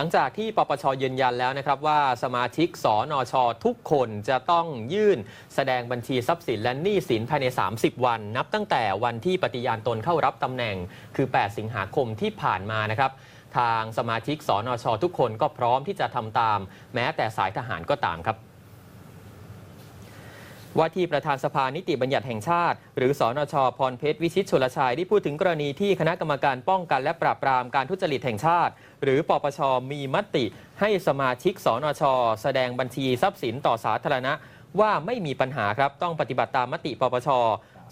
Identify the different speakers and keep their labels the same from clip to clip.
Speaker 1: หลังจากที่ปปชยืนยันแล้วนะครับว่าสมาชิกสอนอชอทุกคนจะต้องยื่นแสดงบัญชีทรัพย์สินและหนี้สินภายใน 30 วัน นับตั้งแต่วันที่ปฏิญาณตนเข้ารับตำแหน่ง คือ 8 สิงหาคมที่ผ่านมานะครับทางสมาชิกสอนอชอทุกคนก็พร้อมที่จะทำตาม แม้แต่สายทหารก็ตามครับ ว่าที่ประธานสภานิติบัญญัติแห่งชาติ หรือสอนชพรเพชรวิชิตชลชัยได้พูดถึงกรณีที่คณะกรรมการป้องกันและปราบปรามการทุจริตแห่งชาติ หรือปปชมีมติ ให้สมาชิกสอนชแสดงบัญชีทรัพย์สินต่อสาธารณะว่าไม่มีปัญหาครับต้องปฏิบัติตามมติปปช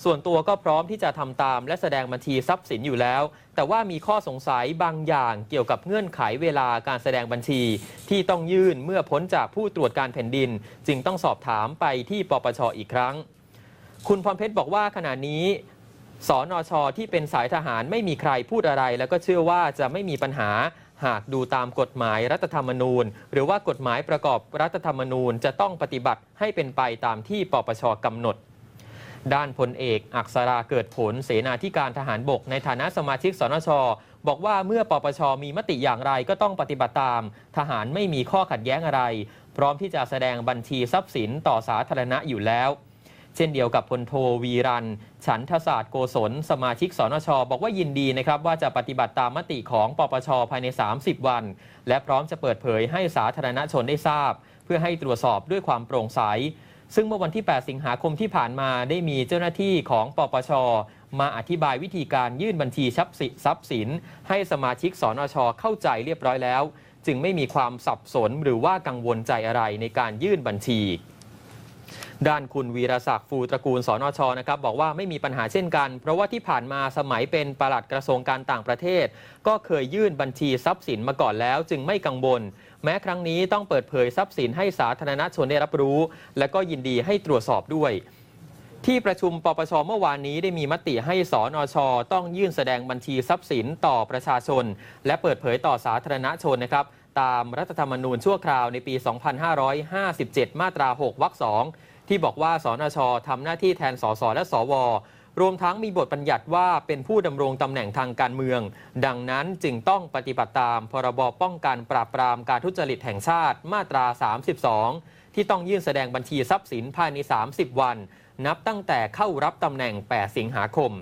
Speaker 1: ส่วนตัวก็พร้อมที่จะทำตาม และแสดงบัญชีทรัพย์สินอยู่แล้ว แต่ว่ามีข้อสงสัยบางอย่างเกี่ยวกับเงื่อนไขเวลาการแสดงบัญชี ที่ต้องยื่นเมื่อพ้นจากผู้ตรวจการแผ่นดิน จึงต้องสอบถามไปที่ปปชอีกครั้ง คุณพรเพชรบอกว่าขณะนี้สอนอชอที่เป็นสายทหารไม่มีใครพูดอะไร แล้วก็เชื่อว่าจะไม่มีปัญหาหากดูตามกฎหมายรัฐธรรมนูญ หรือว่ากฎหมายประกอบรัฐธรรมนูญจะต้องปฏิบัติให้เป็นไปตามที่ปปชกำหนด ด้านพลเอก อักษราเกิดผลเสนาธิการทหารบก ในฐานะสมาชิกสนช บอกว่าเมื่อปปชมีมติอย่างไรก็ต้องปฏิบัติตาม ทหารไม่มีข้อขัดแย้งอะไร พร้อมที่จะแสดงบัญชีทรัพย์สินต่อสาธารณะอยู่แล้ว เช่นเดียวกับพลโทวีรัน ฉันทศาสตร์โกศล สมาชิกสนช บอกว่ายินดีนะครับว่าจะปฏิบัติตามมติของปปชภายใน 30 วัน และพร้อมจะเปิดเผยให้สาธารณชนได้ทราบ เพื่อให้ตรวจสอบด้วยความโปร่งใส ซึ่งเมื่อวันที่ 8 สิงหาคมที่ผ่านมาได้มีเจ้าหน้าที่ของปปช มาอธิบายวิธีการยื่นบัญชีทรัพย์สิทรัพย์สิน ให้สมาชิกสนชเข้าใจเรียบร้อยแล้ว จึงไม่มีความสับสนหรือว่ากังวลใจอะไรในการยื่นบัญชี ด้านคุณวีรศักดิ์ฟูตระกูลสนชนะครับบอกว่าไม่มีปัญหาเช่นกัน เพราะว่าที่ผ่านมาสมัยเป็นปลัดกระทรวงการต่างประเทศ ก็เคยยื่นบัญชีทรัพย์สินมาก่อนแล้วจึงไม่กังวลแม้ครั้งนี้ต้องเปิดเผยทรัพย์สินให้สาธารณชนได้รับรู้ และก็ยินดีให้ตรวจสอบด้วย ที่ประชุมปปชเมื่อวานนี้ได้มีมติให้สอนอชต้องยื่นแสดงบัญชีทรัพย์สินต่อประชาชน และเปิดเผยต่อสาธารณชนนะครับ ตามรัฐธรรมนูญชั่วคราวในปี 2557 มาตรา 6 วรรคสอง ที่บอกว่าสนชทำหน้าที่แทนสสและสว รวมทั้งมีบทบัญญัติว่าเป็นผู้ดำรงตำแหน่งทางการเมือง ดังนั้นจึงต้องปฏิบัติตามพรบป้องกันปราบปรามการทุจริตแห่งชาติมาตรา 32 ที่ต้องยื่นแสดงบัญชีทรัพย์สินภายใน 30 วัน นับตั้งแต่เข้ารับตำแหน่ง 8 สิงหาคม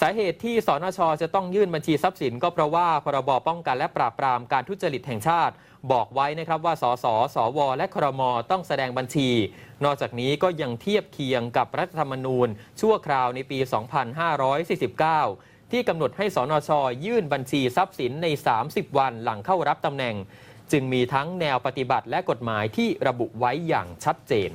Speaker 1: สาเหตุที่สนชจะต้องยื่นบัญชีทรัพย์สิน ก็เพราะว่าพรบป้องกันและปราบปรามการทุจริตแห่งชาติ บอกไว้นะครับว่าสสสว และครมต้องแสดงบัญชี นอกจากนี้ก็ยังเทียบเคียงกับรัฐธรรมนูญ ชั่วคราวในปี 2549 ที่กำหนดให้สนชยื่นบัญชีทรัพย์สินใน 30 วันหลังเข้ารับตำแหน่ง จึงมีทั้งแนวปฏิบัติและกฎหมายที่ระบุไว้อย่างชัดเจน